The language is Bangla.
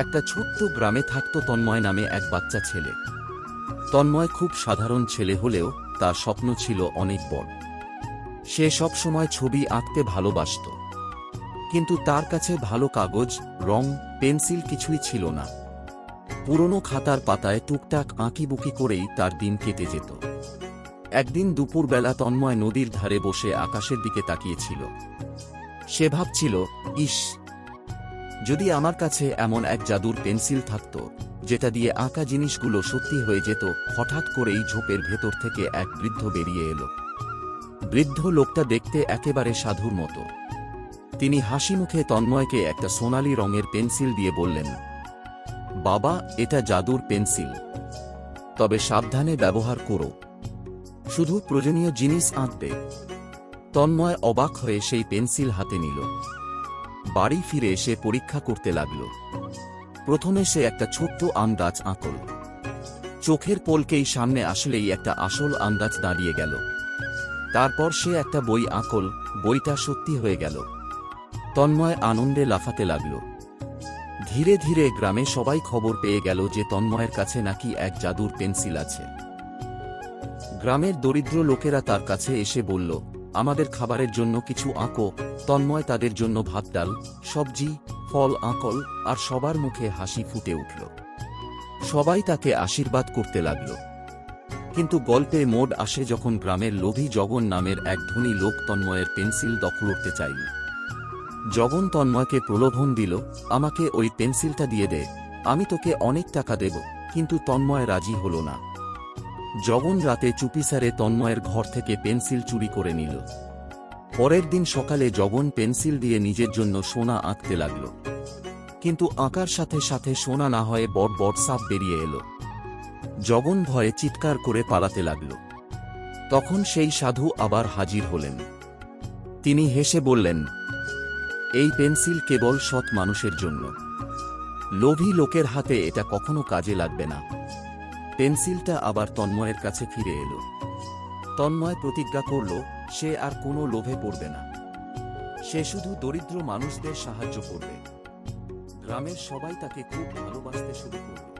একটা ছোট্ট গ্রামে থাকত তন্ময় নামে এক বাচ্চা ছেলে। তন্ময় খুব সাধারণ ছেলে হলেও তার স্বপ্ন ছিল অনেক বড়। সে সব সময় ছবি আঁকতে ভালোবাসত। কিন্তু তার কাছে ভালো কাগজ, রং, পেন্সিল কিছুই ছিল না। পুরনো খাতার পাতায় টুকটাক আঁকিবুকি করেই তার দিন কেটে যেত। একদিন দুপুরবেলা তন্ময় নদীর ধারে বসে আকাশের দিকে তাকিয়েছিল। সে ভাবছিল, ইস যদি আমার কাছে এমন এক জাদুর পেন্সিল থাকত, যেটা দিয়ে আঁকা জিনিসগুলো সত্যি হয়ে যেত, হঠাৎ করেই ঝোপের ভেতর থেকে এক বৃদ্ধ বেরিয়ে এলো। বৃদ্ধ লোকটা দেখতে একেবারে সাধুর মতো। তিনি হাসি মুখে তন্ময়কে একটা সোনালী রঙের পেন্সিল দিয়ে বললেন, বাবা, এটা জাদুর পেন্সিল। তবে সাবধানে ব্যবহার করো। শুধু প্রয়োজনীয় জিনিস আঁকবে। তন্ময় অবাক হয়ে সেই পেন্সিল হাতে নিল। বাড়ি ফিরে এসে পরীক্ষা করতে লাগল। প্রথমে সে একটা ছোট্ট আন্দাজ আঁকল। চোখের পোলকেই সামনে আসলেই একটা আসল আন্দাজ দাঁড়িয়ে গেল। তারপর সে একটা বই আঁকল, বইটা সত্যি হয়ে গেল। তন্ময় আনন্দে লাফাতে লাগল। ধীরে ধীরে গ্রামে সবাই খবর পেয়ে গেল যে তন্ময়ের কাছে নাকি এক জাদুর পেন্সিল আছে। গ্রামের দরিদ্র লোকেরা তার কাছে এসে বলল আমাদের খাবারের জন্য কিছু আঁকো, তন্ময় তাদের জন্য ভাত ডাল, সবজি, ফল, আঁকল, আর সবার মুখে হাসি ফুটে উঠল। সবাই তাকে আশীর্বাদ করতে লাগল। কিন্তু গল্পে মোড আসে যখন গ্রামের লোভী জগন নামের এক ধনী লোক তন্ময়ের পেন্সিল দখল করতে চাইল। জগন তন্ময়কে প্রলোভন দিল, আমাকে ওই পেন্সিলটা দিয়ে দে, আমি তোকে অনেক টাকা দেব, কিন্তু তন্ময় রাজি হল না। জগন রাতে চুপিসারে তন্ময়ের ঘর থেকে পেন্সিল চুরি করে নিল। পরের দিন সকালে জগন পেন্সিল দিয়ে নিজের জন্য সোনা আঁকতে লাগল। কিন্তু আঁকার সাথে সাথে সোনা না হয়ে বড় বড় সাপ বেরিয়ে এলো। জগন ভয়ে চিৎকার করে পালাতে লাগল। তখন সেই সাধু আবার হাজির হলেন। তিনি হেসে বললেন, এই পেন্সিল কেবল সৎ মানুষের জন্য। লোভী লোকের হাতে এটা কখনো কাজে লাগবে না। পেন্সিলটা আবার তন্ময়ের কাছে ফিরে এলো। তন্ময় প্রতিজ্ঞা করল, সে আর কোনো লোভে পড়বে না। সে শুধু দরিদ্র মানুষদের সাহায্য করবে। গ্রামের সবাই তাকে খুব ভালোবাসতে শুরু করল।